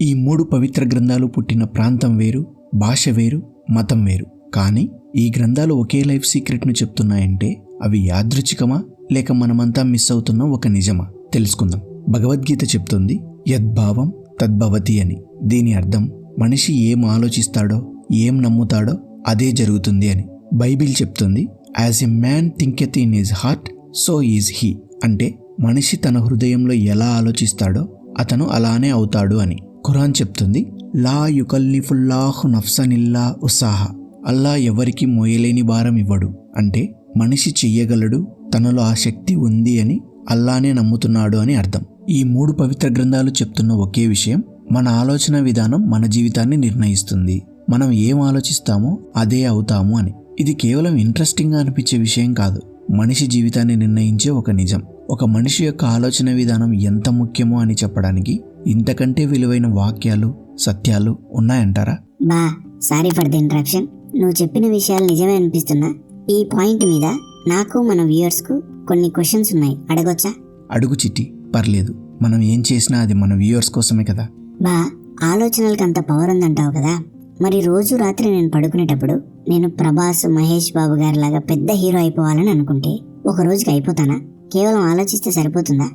ఈ మూడు పవిత్ర గ్రంథాలు పుట్టిన ప్రాంతం వేరు భాష వేరు మతం వేరు. కానీ ఈ గ్రంథాలు ఒకే లైఫ్ సీక్రెట్ను చెప్తున్నాయంటే అవి యాదృచ్ఛికమా? లేక మనమంతా మిస్ అవుతున్న ఒక నిజమా? తెలుసుకుందాం. భగవద్గీత చెప్తుంది యద్భావం తద్భవతి అని. దీని అర్థం మనిషి ఏం ఆలోచిస్తాడో ఏం నమ్ముతాడో అదే జరుగుతుంది అని. బైబిల్ చెప్తుంది as a man thinketh in his heart so is he. అంటే మనిషి తన హృదయంలో ఎలా ఆలోచిస్తాడో అతను అలానే అవుతాడు అని. ఖురాన్ చెప్తుంది లా యుకల్లిఫుల్లాహ్ నఫ్సనిల్లా ఉసాహ. అల్లా ఎవరికి మోయలేని భారం ఇవ్వడు. అంటే మనిషి చెయ్యగలడు తనలో ఆ శక్తి ఉంది అని అల్లానే నమ్ముతున్నాడు అని అర్థం. ఈ మూడు పవిత్ర గ్రంథాలు చెప్తున్న ఒకే విషయం మన ఆలోచన విధానం మన జీవితాన్ని నిర్ణయిస్తుంది. మనం ఏం ఆలోచిస్తామో అదే అవుతాము అని. ఇది కేవలం ఇంట్రెస్టింగ్గా అనిపించే విషయం కాదు. మనిషి జీవితాన్ని నిర్ణయించే ఒక నిజం. ఒక మనిషి యొక్క ఆలోచన విధానం ఎంత ముఖ్యమో అని చెప్పడానికి ఇంతకంటే విలువైన వాక్యాలు సత్యాలు ఉన్నాయంటారా? బా సారీ ఫర్ ది ఇంట్రప్షన్. నువ్వు చెప్పిన విషయాలు నిజమే అనిపిస్తున్నా ఈ పాయింట్ మీద నాకు మన వ్యూయర్స్కు కొన్ని క్వశ్చన్స్ ఉన్నాయి. అడగొచ్చా? అడుగు చిట్టి పర్లేదు. మనం ఏం చేసినా అది మన వ్యూవర్స్ కోసమే కదా. బా ఆలోచనలకు అంత పవర్ ఉందంటావు కదా. మరి రోజు రాత్రి నేను పడుకునేటప్పుడు నేను ప్రభాస్ మహేష్ బాబు గారి లాగా పెద్ద హీరో అయిపోవాలని అనుకుంటే ఒక రోజుకి అయిపోతానా? కేవలం ఆలోచిస్తే సరిపోతుందా?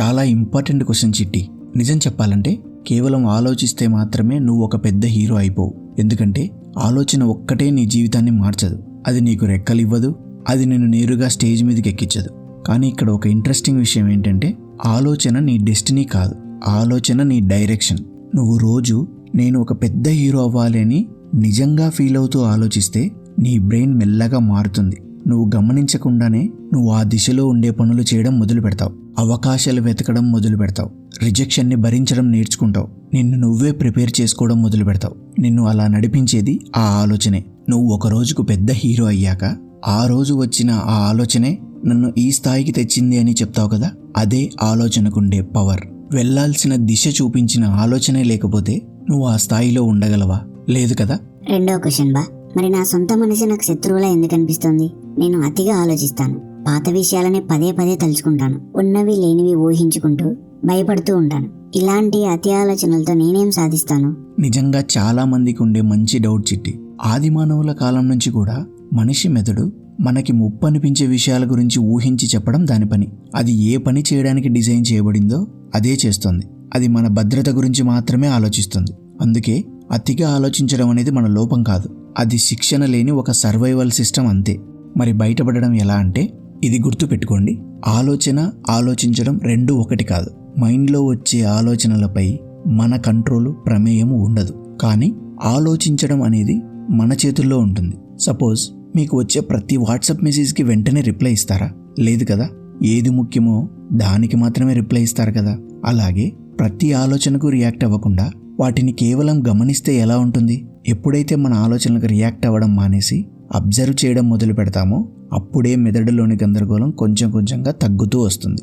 చాలా ఇంపార్టెంట్ క్వశ్చన్ చిట్టి. నిజం చెప్పాలంటే కేవలం ఆలోచిస్తే మాత్రమే నువ్వు ఒక పెద్ద హీరో అయిపోవు. ఎందుకంటే ఆలోచన ఒక్కటే నీ జీవితాన్ని మార్చదు. అది నీకు రెక్కలు ఇవ్వదు అది నిన్ను నేరుగా స్టేజ్ మీదకి ఎక్కించదు కానీ ఇక్కడ ఒక ఇంట్రెస్టింగ్ విషయం ఏంటంటే ఆలోచన నీ డెస్టినీ కాదు. ఆలోచన నీ డైరెక్షన్. నువ్వు రోజు నేను ఒక పెద్ద హీరో అవ్వాలి అని నిజంగా ఫీల్ అవుతూ ఆలోచిస్తే నీ బ్రెయిన్ మెల్లగా మారుతుంది. నువ్వు గమనించకుండానే నువ్వు ఆ దిశలో ఉండే పనులు చేయడం మొదలు పెడతావు అవకాశాలు వెతకడం మొదలు పెడతావు. రిజెక్షన్ని భరించడం నేర్చుకుంటావు. నిన్ను నువ్వే ప్రిపేర్ చేసుకోవడం మొదలు పెడతావు. నిన్ను అలా నడిపించేది ఆ ఆలోచనే. నువ్వు ఒక రోజుకు పెద్ద హీరో అయ్యాక ఆ రోజు వచ్చిన ఆ ఆలోచనే నన్ను ఈ స్థాయికి తెచ్చింది అని చెప్తావు కదా? అదే ఆలోచనకుండే పవర్. వెళ్ళాల్సిన దిశ చూపించిన ఆలోచనే లేకపోతే నువ్వు ఆ స్థాయిలో ఉండగలవా? లేదు కదా? రెండో క్వశ్చన్ బా. మరి నా సొంత మనిషి నాకు శత్రువులా ఎందుకు అనిపిస్తుంది నేను అతిగా ఆలోచిస్తాను. పాత విషయాలనే పదే పదే తలుచుకుంటాను. ఉన్నవి లేనివి ఊహించుకుంటూ భయపడుతూ ఉంటాను. ఇలాంటి అతి ఆలోచనలతో నేనేం సాధిస్తాను? నిజంగా చాలా మందికి ఉండే మంచి డౌట్ చిట్టి. ఆది మానవుల కాలం నుంచి కూడా మనిషి మెదడు మనకి ముప్పు అనిపించే విషయాల గురించి ఊహించి చెప్పడం దాని పని. అది ఏ పని చేయడానికి డిజైన్ చేయబడిందో అదే చేస్తుంది. అది మన భద్రత గురించి మాత్రమే ఆలోచిస్తుంది. అందుకే అతిగా ఆలోచించడం అనేది మన లోపం కాదు. అది శిక్షణ లేని ఒక సర్వైవల్ సిస్టమ్ అంతే. మరి బయటపడడం ఎలా అంటే ఇది గుర్తుపెట్టుకోండి. ఆలోచన ఆలోచించడం రెండు ఒకటి కాదు. మైండ్లో వచ్చే ఆలోచనలపై మన కంట్రోల్ ప్రమేయం ఉండదు. కానీ ఆలోచించడం అనేది మన చేతుల్లో ఉంటుంది. సపోజ్ మీకు వచ్చే ప్రతి వాట్సాప్ మెసేజ్కి వెంటనే రిప్లై ఇస్తారా? లేదు కదా? ఏది ముఖ్యమో దానికి మాత్రమే రిప్లై ఇస్తారు కదా? అలాగే ప్రతి ఆలోచనకు రియాక్ట్ అవ్వకుండా వాటిని కేవలం గమనిస్తే ఎలా ఉంటుంది? ఎప్పుడైతే మన ఆలోచనలకు రియాక్ట్ అవ్వడం మానేసి అబ్జర్వ్ చేయడం మొదలు పెడతామో అప్పుడే మెదడులోని గందరగోళం కొంచెం కొంచెంగా తగ్గుతూ వస్తుంది.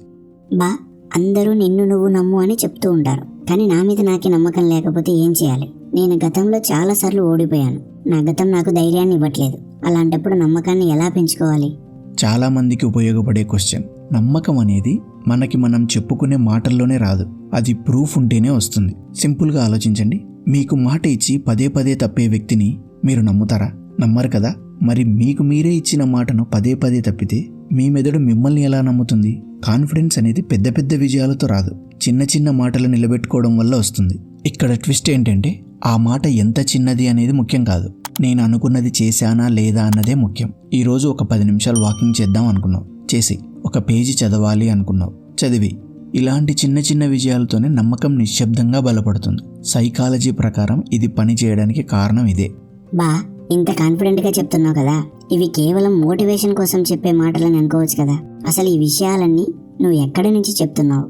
బా అందరూ నిన్ను నువ్వు నమ్ము అని చెప్తూ ఉంటారు. కానీ నా మీద నాకే నమ్మకం లేకపోతే ఏం చేయాలి? నేను గతంలో చాలాసార్లు ఓడిపోయాను. నా గతం నాకు ధైర్యాన్ని ఇవ్వట్లేదు. అలాంటప్పుడు నమ్మకాన్ని ఎలా పెంచుకోవాలి? చాలా మందికి ఉపయోగపడే క్వశ్చన్. నమ్మకం అనేది మనకి మనం చెప్పుకునే మాటల్లోనే రాదు. అది ప్రూఫ్ ఉంటేనే వస్తుంది. సింపుల్గా ఆలోచించండి. మీకు మాట ఇచ్చి పదే పదే తప్పే వ్యక్తిని మీరు నమ్ముతారా? నమ్మరు కదా? మరి మీకు మీరే ఇచ్చిన మాటను పదే పదే తప్పితే మీ మెదడు మిమ్మల్ని ఎలా నమ్ముతుంది? కాన్ఫిడెన్స్ అనేది పెద్ద పెద్ద విజయాలతో రాదు. చిన్న చిన్న మాటలు నిలబెట్టుకోవడం వల్ల వస్తుంది. ఇక్కడ ట్విస్ట్ ఏంటంటే ఆ మాట ఎంత చిన్నది అనేది ముఖ్యం కాదు. నేను అనుకున్నది చేశానా లేదా అన్నదే ముఖ్యం. ఈరోజు ఒక పది నిమిషాలు వాకింగ్ చేద్దాం అనుకున్నావు. చేసి ఒక పేజీ చదవాలి అనుకున్నావు. చదివి. ఇలాంటి చిన్న చిన్న విజయాలతోనే నమ్మకం నిశ్శబ్దంగా బలపడుతుంది. సైకాలజీ ప్రకారం ఇది పని చేయడానికి కారణం ఇదే. బా ఇంత కాన్ఫిడెంట్గా చెప్తున్నావు కదా. ఇవి కేవలం మోటివేషన్ కోసం చెప్పే మాటలని అనుకోవచ్చు కదా. అసలు ఈ విషయాలన్నీ నువ్వు ఎక్కడి నుంచి చెప్తున్నావు?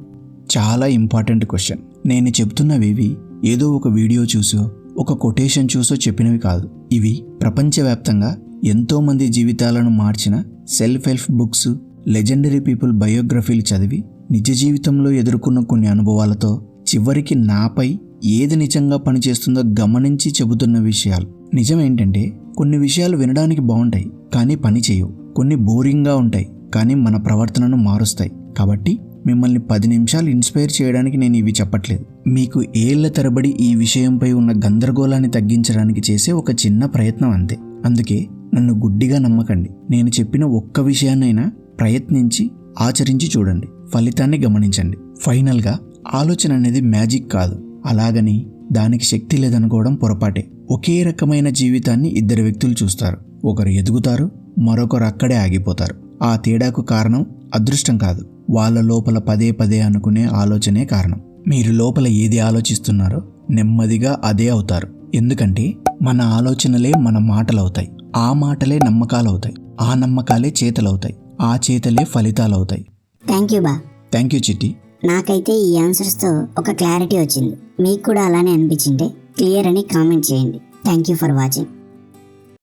చాలా ఇంపార్టెంట్ క్వశ్చన్. నేను చెప్తున్నవి ఏదో ఒక వీడియో చూసో ఒక కొటేషన్ చూసో చెప్పినవి కాదు. ఇవి ప్రపంచవ్యాప్తంగా ఎంతోమంది జీవితాలను మార్చిన self help books legendary people బయోగ్రఫీలు చదివి నిజ జీవితంలో ఎదుర్కొన్న కొన్ని అనుభవాలతో చివరికి నాపై ఏది నిజంగా పనిచేస్తుందో గమనించి చెబుతున్న విషయాలు. నిజం ఏంటంటే కొన్ని విషయాలు వినడానికి బాగుంటాయి కానీ పని చేయవు. కొన్ని బోరింగ్గా ఉంటాయి కానీ మన ప్రవర్తనను మారుస్తాయి. కాబట్టి మిమ్మల్ని పది నిమిషాలు ఇన్స్పైర్ చేయడానికి నేను ఇవి చెప్పట్లేదు. మీకు ఏళ్ళ తరబడి ఈ విషయంపై ఉన్న గందరగోళాన్ని తగ్గించడానికి చేసే ఒక చిన్న ప్రయత్నం అంతే. అందుకే నన్ను గుడ్డిగా నమ్మకండి. నేను చెప్పిన ఒక్క విషయాన్నైనా ప్రయత్నించి ఆచరించి చూడండి. ఫలితాన్ని గమనించండి. ఫైనల్గా ఆలోచన అనేది మ్యాజిక్ కాదు. అలాగని దానికి శక్తి లేదనుకోవడం పొరపాటే. ఒకే రకమైన జీవితాన్ని ఇద్దరు వ్యక్తులు చూస్తారు. ఒకరు ఎదుగుతారు మరొకరు అక్కడే ఆగిపోతారు. ఆ తేడాకు కారణం అదృష్టం కాదు. వాళ్ళ లోపల పదే పదే అనుకునే ఆలోచనే కారణం. మీరు లోపల ఏది ఆలోచిస్తున్నారో నెమ్మదిగా అదే అవుతారు. ఎందుకంటే మన ఆలోచనలే మన మాటలవుతాయి. ఆ మాటలే నమ్మకాలవుతాయి. ఆ నమ్మకాలే చేతలవుతాయి. ఆ చేతలే ఫలితాలవుతాయి. థ్యాంక్ యూ బా. Thank you Chitti. నాకైతే ఈ ఆన్సర్స్తో ఒక క్లారిటీ వచ్చింది. మీకు కూడా అలానే అనిపించింటే క్లియర్ అని కామెంట్ చేయండి. Thank you for watching.